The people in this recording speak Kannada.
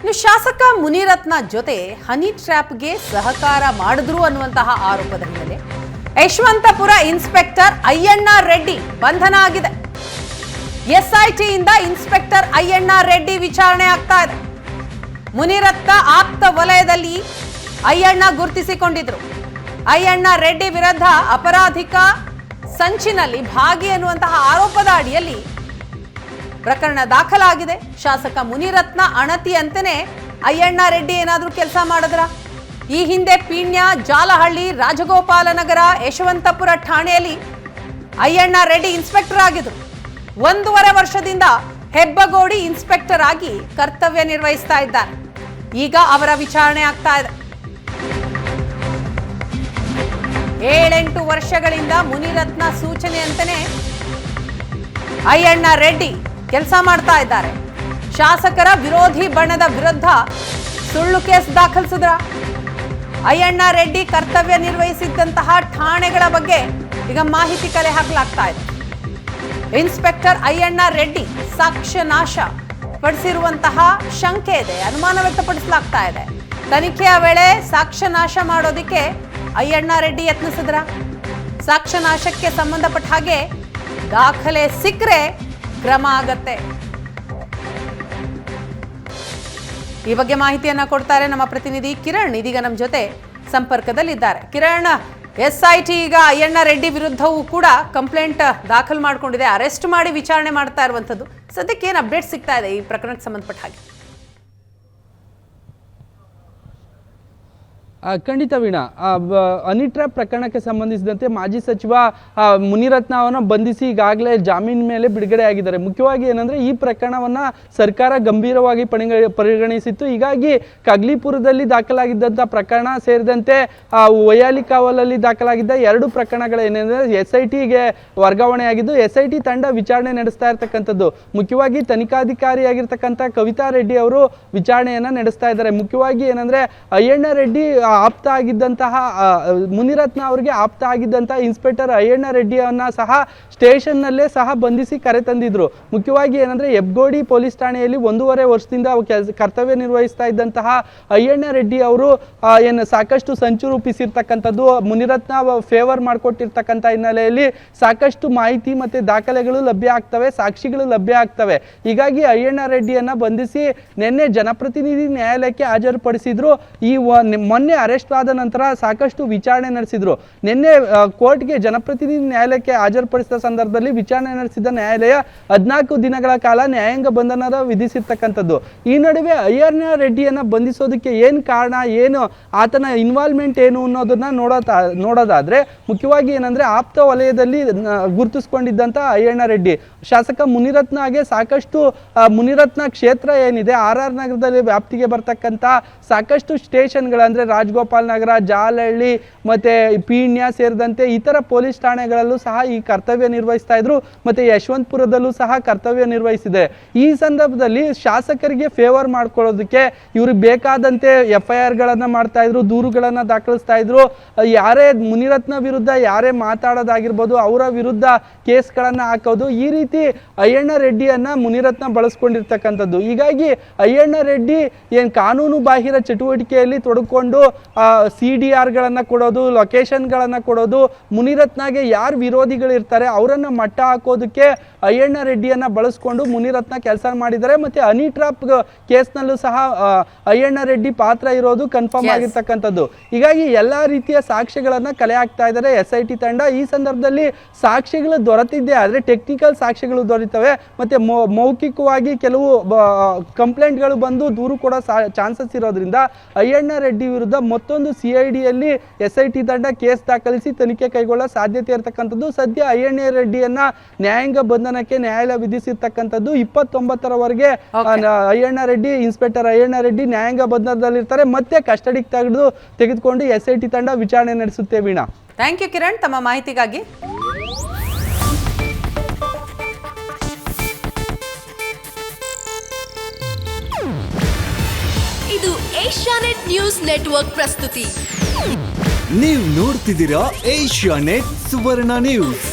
ಇನ್ನು ಶಾಸಕ ಮುನಿರತ್ನ ಜೊತೆ ಹನಿ ಟ್ರ್ಯಾಪ್ಗೆ ಸಹಕಾರ ಮಾಡಿದ್ರು ಅನ್ನುವಂತಹ ಆರೋಪದ ಹಿನ್ನೆಲೆ. ಯಶವಂತಪುರ ಇನ್ಸ್ಪೆಕ್ಟರ್ ಅಯ್ಯಣ್ಣ ರೆಡ್ಡಿ ಬಂಧನ ಆಗಿದೆ. ಎಸ್ಐಟಿಯಿಂದ ಇನ್ಸ್ಪೆಕ್ಟರ್ ಅಯ್ಯಣ್ಣ ರೆಡ್ಡಿ ವಿಚಾರಣೆ ಆಗ್ತಾ ಇದೆ. ಮುನಿರತ್ನ ಆಪ್ತ ವಲಯದಲ್ಲಿ ಅಯ್ಯಣ್ಣ ಗುರುತಿಸಿಕೊಂಡಿದ್ರು. ಅಯ್ಯಣ್ಣ ರೆಡ್ಡಿ ವಿರುದ್ಧ ಅಪರಾಧಿಕ ಸಂಚಿನಲ್ಲಿ ಭಾಗಿ ಎನ್ನುವಂತಹ ಆರೋಪದ ಅಡಿಯಲ್ಲಿ ಪ್ರಕರಣ ದಾಖಲಾಗಿದೆ. ಶಾಸಕ ಮುನಿರತ್ನ ಅಣತಿಯಂತೆಯೇ ಅಯ್ಯಣ್ಣ ರೆಡ್ಡಿ ಏನಾದರೂ ಕೆಲಸ ಮಾಡಿದ್ರ? ಈ ಹಿಂದೆ ಪೀಣ್ಯ, ಜಾಲಹಳ್ಳಿ, ರಾಜಗೋಪಾಲನಗರ, ಯಶವಂತಪುರ ಠಾಣೆಯಲ್ಲಿ ಅಯ್ಯಣ್ಣ ರೆಡ್ಡಿ ಇನ್ಸ್ಪೆಕ್ಟರ್ ಆಗಿದ್ರು. ಒಂದೂವರೆ ವರ್ಷದಿಂದ ಹೆಬ್ಬಗೋಡಿ ಇನ್ಸ್ಪೆಕ್ಟರ್ ಆಗಿ ಕರ್ತವ್ಯ ನಿರ್ವಹಿಸ್ತಾ ಇದ್ದಾರೆ. ಈಗ ಅವರ ವಿಚಾರಣೆ ಆಗ್ತಾ ಇದೆ. ಏಳೆಂಟು ವರ್ಷಗಳಿಂದ ಮುನಿರತ್ನ ಸೂಚನೆ ಸೂಚನೆಯಂತೆಯೇ ಅಯ್ಯಣ್ಣ ರೆಡ್ಡಿ ಕೆಲಸ ಮಾಡ್ತಾ ಇದ್ದಾರೆ. ಶಾಸಕರ ವಿರೋಧಿ ಬಣದ ವಿರುದ್ಧ ಸುಳ್ಳು ಕೇಸ್ ದಾಖಲಿಸಿದ್ರ? ಅಯ್ಯಣ್ಣ ರೆಡ್ಡಿ ಕರ್ತವ್ಯ ನಿರ್ವಹಿಸಿದ್ದಂತಹ ಠಾಣೆಗಳ ಬಗ್ಗೆ ಈಗ ಮಾಹಿತಿ ಕಲೆ ಹಾಕಲಾಗ್ತಾ ಇದೆ. ಇನ್ಸ್ಪೆಕ್ಟರ್ ಅಯ್ಯಣ್ಣ ರೆಡ್ಡಿ ಸಾಕ್ಷ್ಯ ನಾಶ ಪಡಿಸಿರುವಂತಹ ಶಂಕೆ ಇದೆ, ಅನುಮಾನ ವ್ಯಕ್ತಪಡಿಸಲಾಗ್ತಾ ಇದೆ. ತನಿಖೆಯ ವೇಳೆ ಸಾಕ್ಷ್ಯ ನಾಶ ಮಾಡೋದಕ್ಕೆ ಅಯ್ಯಣ್ಣ ರೆಡ್ಡಿ ಯತ್ನಿಸಿದ್ರ? ಸಾಕ್ಷ್ಯ ನಾಶಕ್ಕೆ ಸಂಬಂಧಪಟ್ಟ ಹಾಗೆ ದಾಖಲೆ ಸಿಕ್ಕರೆ ಕ್ರಮ ಆಗತ್ತೆ. ಈ ಬಗ್ಗೆ ಮಾಹಿತಿಯನ್ನ ಕೊಡ್ತಾರೆ ನಮ್ಮ ಪ್ರತಿನಿಧಿ ಕಿರಣ್. ಇದೀಗ ನಮ್ಮ ಜೊತೆ ಸಂಪರ್ಕದಲ್ಲಿದ್ದಾರೆ. ಕಿರಣ್ ಎಸ್ ಐ ಟಿ ಈಗ ಅಯ್ಯಣ್ಣ ರೆಡ್ಡಿ ವಿರುದ್ಧವೂ ಕೂಡ ಕಂಪ್ಲೇಂಟ್ ದಾಖಲು ಮಾಡಿಕೊಂಡಿದೆ. ಅರೆಸ್ಟ್ ಮಾಡಿ ವಿಚಾರಣೆ ಮಾಡ್ತಾ ಇರುವಂಥದ್ದು. ಸದ್ಯಕ್ಕೆ ಏನು ಅಪ್ಡೇಟ್ ಸಿಗ್ತಾ ಇದೆ ಈ ಪ್ರಕರಣಕ್ಕೆ ಸಂಬಂಧಪಟ್ಟ ಹಾಗೆ? ಖಂಡಿತ ವೀಣ. ಅನಿಟ್ರಾ ಪ್ರಕರಣಕ್ಕೆ ಸಂಬಂಧಿಸಿದಂತೆ ಮಾಜಿ ಸಚಿವ ಮುನಿರತ್ನ ಅವರನ್ನು ಬಂಧಿಸಿ ಈಗಾಗಲೇ ಜಾಮೀನು ಮೇಲೆ ಬಿಡುಗಡೆ ಆಗಿದ್ದಾರೆ. ಮುಖ್ಯವಾಗಿ ಏನಂದ್ರೆ ಈ ಪ್ರಕರಣವನ್ನು ಸರ್ಕಾರ ಗಂಭೀರವಾಗಿ ಪರಿಗ ಪರಿಗಣಿಸಿತ್ತು. ಹೀಗಾಗಿ ಕಗ್ಲಿಪುರದಲ್ಲಿ ದಾಖಲಾಗಿದ್ದಂಥ ಪ್ರಕರಣ ಸೇರಿದಂತೆ ವಯಾಲಿ ಕಾವಲಲ್ಲಿ ದಾಖಲಾಗಿದ್ದ ಎರಡು ಪ್ರಕರಣಗಳೇನೆಂದರೆ ಎಸ್ ಐ ಟಿಗೆ ವರ್ಗಾವಣೆಯಾಗಿದ್ದು ಎಸ್ ಐ ಟಿ ತಂಡ ವಿಚಾರಣೆ ನಡೆಸ್ತಾ ಇರ್ತಕ್ಕಂಥದ್ದು. ಮುಖ್ಯವಾಗಿ ತನಿಖಾಧಿಕಾರಿಯಾಗಿರ್ತಕ್ಕಂಥ ಕವಿತಾ ರೆಡ್ಡಿ ಅವರು ವಿಚಾರಣೆಯನ್ನು ನಡೆಸ್ತಾ ಇದ್ದಾರೆ. ಮುಖ್ಯವಾಗಿ ಏನಂದ್ರೆ ಅಯ್ಯಣ್ಣ ರೆಡ್ಡಿ ಆಪ್ತ ಆಗಿದ್ದಂತಹ ಮುನಿರತ್ನ ಅವರಿಗೆ ಆಪ್ತ ಆಗಿದ್ದಂತಹ ಇನ್ಸ್ಪೆಕ್ಟರ್ ಅಯ್ಯಣ್ಣ ರೆಡ್ಡಿಯನ್ನ ಸಹ ಸ್ಟೇಷನ್ನಲ್ಲೇ ಸಹ ಬಂಧಿಸಿ ಕರೆ ತಂದಿದ್ರು. ಮುಖ್ಯವಾಗಿ ಏನಂದ್ರೆ ಹೆಬ್ಗೋಡಿ ಪೊಲೀಸ್ ಠಾಣೆಯಲ್ಲಿ ಒಂದೂವರೆ ವರ್ಷದಿಂದ ಕೆಲ್ಸ, ಕರ್ತವ್ಯ ನಿರ್ವಹಿಸ್ತಾ ಇದ್ದಂತಹ ಅಯ್ಯಣ್ಣ ರೆಡ್ಡಿ ಅವರು ಏನು ಸಾಕಷ್ಟು ಸಂಚು ರೂಪಿಸಿರ್ತಕ್ಕಂಥದ್ದು, ಮುನಿರತ್ನ ಫೇವರ್ ಮಾಡಿಕೊಟ್ಟಿರ್ತಕ್ಕಂಥ ಹಿನ್ನೆಲೆಯಲ್ಲಿ ಸಾಕಷ್ಟು ಮಾಹಿತಿ ಮತ್ತೆ ದಾಖಲೆಗಳು ಲಭ್ಯ ಆಗ್ತವೆ, ಸಾಕ್ಷಿಗಳು ಲಭ್ಯ ಆಗ್ತವೆ. ಹೀಗಾಗಿ ಅಯ್ಯಣ್ಣ ರೆಡ್ಡಿಯನ್ನ ಬಂಧಿಸಿ ನಿನ್ನೆ ಜನಪ್ರತಿನಿಧಿ ನ್ಯಾಯಾಲಯಕ್ಕೆ ಹಾಜರುಪಡಿಸಿದ್ರು. ಈ ಮೊನ್ನೆ ಅರೆಸ್ಟ್ ಆದ ನಂತರ ಸಾಕಷ್ಟು ವಿಚಾರಣೆ ನಡೆಸಿದ್ರು. ನಿನ್ನೆ ಕೋರ್ಟ್ಗೆ ಜನಪ್ರತಿನಿಧಿ ನ್ಯಾಯಾಲಯಕ್ಕೆ ಹಾಜರುಪಡಿಸಿದ ಸಂದರ್ಭದಲ್ಲಿ ವಿಚಾರಣೆ ನಡೆಸಿದ ನ್ಯಾಯಾಲಯ ಹದಿನಾಲ್ಕು ದಿನಗಳ ಕಾಲ ನ್ಯಾಯಾಂಗ ಬಂಧನದ ವಿಧಿಸಿರ್ತಕ್ಕಂಥದ್ದು. ಈ ನಡುವೆ ಅಯ್ಯರ್ನ ರೆಡ್ಡಿಯನ್ನ ಬಂಧಿಸೋದಕ್ಕೆ ಏನು ಕಾರಣ, ಏನು, ಆತನ ಇನ್ವಾಲ್ವ್ಮೆಂಟ್ ಏನು ಅನ್ನೋದನ್ನ ನೋಡೋತಾ, ನೋಡೋದಾದ್ರೆ ಮುಖ್ಯವಾಗಿ ಏನಂದ್ರೆ ಆಪ್ತ ವಲಯದಲ್ಲಿ ಗುರುತಿಸ್ಕೊಂಡಿದ್ದಂಥ ಅಯ್ಯಣ್ಣ ರೆಡ್ಡಿ. ಶಾಸಕ ಮುನಿರತ್ನಗೆ ಸಾಕಷ್ಟು ಮುನಿರತ್ನ ಕ್ಷೇತ್ರ ಏನಿದೆ, ಆರ್ ಆರ್ ನಗರದಲ್ಲಿ ವ್ಯಾಪ್ತಿಗೆ ಬರ್ತಕ್ಕಂಥ ಸಾಕಷ್ಟು ಸ್ಟೇಷನ್ಗಳು, ಅಂದ್ರೆ ರಾಜಗೋಪಾಲ್ ನಗರ, ಜಾಲಹಳ್ಳಿ, ಮತ್ತೆ ಪೀಣ್ಯ ಸೇರಿದಂತೆ ಇತರ ಪೊಲೀಸ್ ಠಾಣೆಗಳಲ್ಲೂ ಸಹ ಈ ಕರ್ತವ್ಯ ನಿರ್ವಹಿಸ್ತಾ ಇದ್ರು ಮತ್ತೆ ಯಶವಂತಪುರದಲ್ಲೂ ಸಹ ಕರ್ತವ್ಯ ನಿರ್ವಹಿಸಿದೆ. ಈ ಸಂದರ್ಭದಲ್ಲಿ ಶಾಸಕರಿಗೆ ಫೇವರ್ ಮಾಡ್ಕೊಳ್ಳೋದಕ್ಕೆ ಇವ್ರಿಗೆ ಬೇಕಾದಂತೆ ಎಫ್ ಐ ಆರ್ಗಳನ್ನ ಮಾಡ್ತಾ ಇದ್ರು ದೂರುಗಳನ್ನ ದಾಖಲಿಸ್ತಾ ಇದ್ರು ಯಾರೇ ಮುನಿರತ್ನ ವಿರುದ್ಧ, ಯಾರೇ ಮಾತಾಡೋದಾಗಿರ್ಬೋದು, ಅವರ ವಿರುದ್ಧ ಕೇಸ್ಗಳನ್ನ ಹಾಕೋದು, ಈ ರೀತಿ ಅಯ್ಯಣ್ಣ ರೆಡ್ಡಿಯನ್ನ ಮುನಿರತ್ನ ಬಳಸ್ಕೊಂಡಿರ್ತಕ್ಕಂಥದ್ದು. ಹೀಗಾಗಿ ಅಯ್ಯಣ್ಣ ರೆಡ್ಡಿ ಏನು ಕಾನೂನು ಬಾಹಿರ ಚಟುವಟಿಕೆಯಲ್ಲಿ ತೊಡಕೊಂಡು ಸಿ ಡಿ ಆರ್ಗಳನ್ನು ಕೊಡೋದು ಲೊಕೇಶನ್ಗಳನ್ನು ಕೊಡೋದು, ಮುನಿರತ್ನಗೆ ಯಾರು ವಿರೋಧಿಗಳಿರ್ತಾರೆ ಅವರನ್ನು ಮಟ್ಟ ಹಾಕೋದಕ್ಕೆ ಅಯ್ಯಣ್ಣ ರೆಡ್ಡಿಯನ್ನ ಬಳಸ್ಕೊಂಡು ಮುನಿರತ್ನ ಕೆಲಸ ಮಾಡಿದ್ದಾರೆ. ಮತ್ತೆ ಅನಿ ಟ್ರಾಪ್ ಕೇಸ್ನಲ್ಲೂ ಸಹ ಅಯ್ಯಣ್ಣ ರೆಡ್ಡಿ ಪಾತ್ರ ಇರೋದು ಕನ್ಫರ್ಮ್. ಆಗಿರ್ತಕ್ಕಂಥದ್ದು. ಹೀಗಾಗಿ ಎಲ್ಲಾ ರೀತಿಯ ಸಾಕ್ಷ್ಯಗಳನ್ನ ಕಲೆ ಹಾಕ್ತಾ ಇದ್ದಾರೆ ಎಸ್ ಐ ಟಿ ತಂಡ. ಈ ಸಂದರ್ಭದಲ್ಲಿ ಸಾಕ್ಷಿಗಳು ದೊರೆತಿದ್ದೆ ಆದರೆ ಟೆಕ್ನಿಕಲ್ ಸಾಕ್ಷಿಗಳು ದೊರೆತವೆ. ಮತ್ತೆ ಮೌಖಿಕವಾಗಿ ಕೆಲವು ಕಂಪ್ಲೇಂಟ್ಗಳು ಬಂದು ದೂರು ಕೊಡೋ ಚಾನ್ಸಸ್ ಇರೋದ್ರಿಂದ ಅಯ್ಯಣ್ಣ ರೆಡ್ಡಿ ವಿರುದ್ಧ ಮತ್ತೊಂದು ಸಿ ಐ ಡಿಯಲ್ಲಿ ಎಸ್ ಐ ಟಿ ತಂಡ ಕೇಸ್ ದಾಖಲಿಸಿ ತನಿಖೆ ಕೈಗೊಳ್ಳೋ ಸಾಧ್ಯತೆ ಇರತಕ್ಕಂಥದ್ದು. ಸದ್ಯ ಅಯ್ಯಣ್ಣ ರೆಡ್ಡಿಯನ್ನ ನ್ಯಾಯಾಂಗ ಬಂಧನಕ್ಕೆ ನ್ಯಾಯಾಲಯ ವಿಧಿಸಿರ್ತಕ್ಕಂಥದ್ದು ಇಪ್ಪತ್ತೊಂಬತ್ತರವರೆಗೆ ಅಯ್ಯಣ್ಣ ರೆಡ್ಡಿ ಇನ್ಸ್ಪೆಕ್ಟರ್ ಅಯ್ಯಣ್ಣ ರೆಡ್ಡಿ ನ್ಯಾಯಾಂಗ ಬಂಧನದಲ್ಲಿರ್ತಾರೆ. ಮತ್ತೆ ಕಸ್ಟಡಿಗೆ ತೆಗೆದು ತೆಗೆದುಕೊಂಡು ಎಸ್ ಐ ಟಿ ತಂಡ ವಿಚಾರಣೆ ನಡೆಸುತ್ತೆ ವೀಣಾ. Thank you Kiran. ತಮ್ಮ ಮಾಹಿತಿಗಾಗಿ. ಇದು ಏಷ್ಯಾನೆಟ್ ನ್ಯೂಸ್ ನೆಟ್ವರ್ಕ್ ಪ್ರಸ್ತುತಿ. ನೀವು ನೋಡ್ತಿದ್ದೀರಾ ಏಷ್ಯಾ ನೆಟ್ ಸುವರ್ಣ ನ್ಯೂಸ್.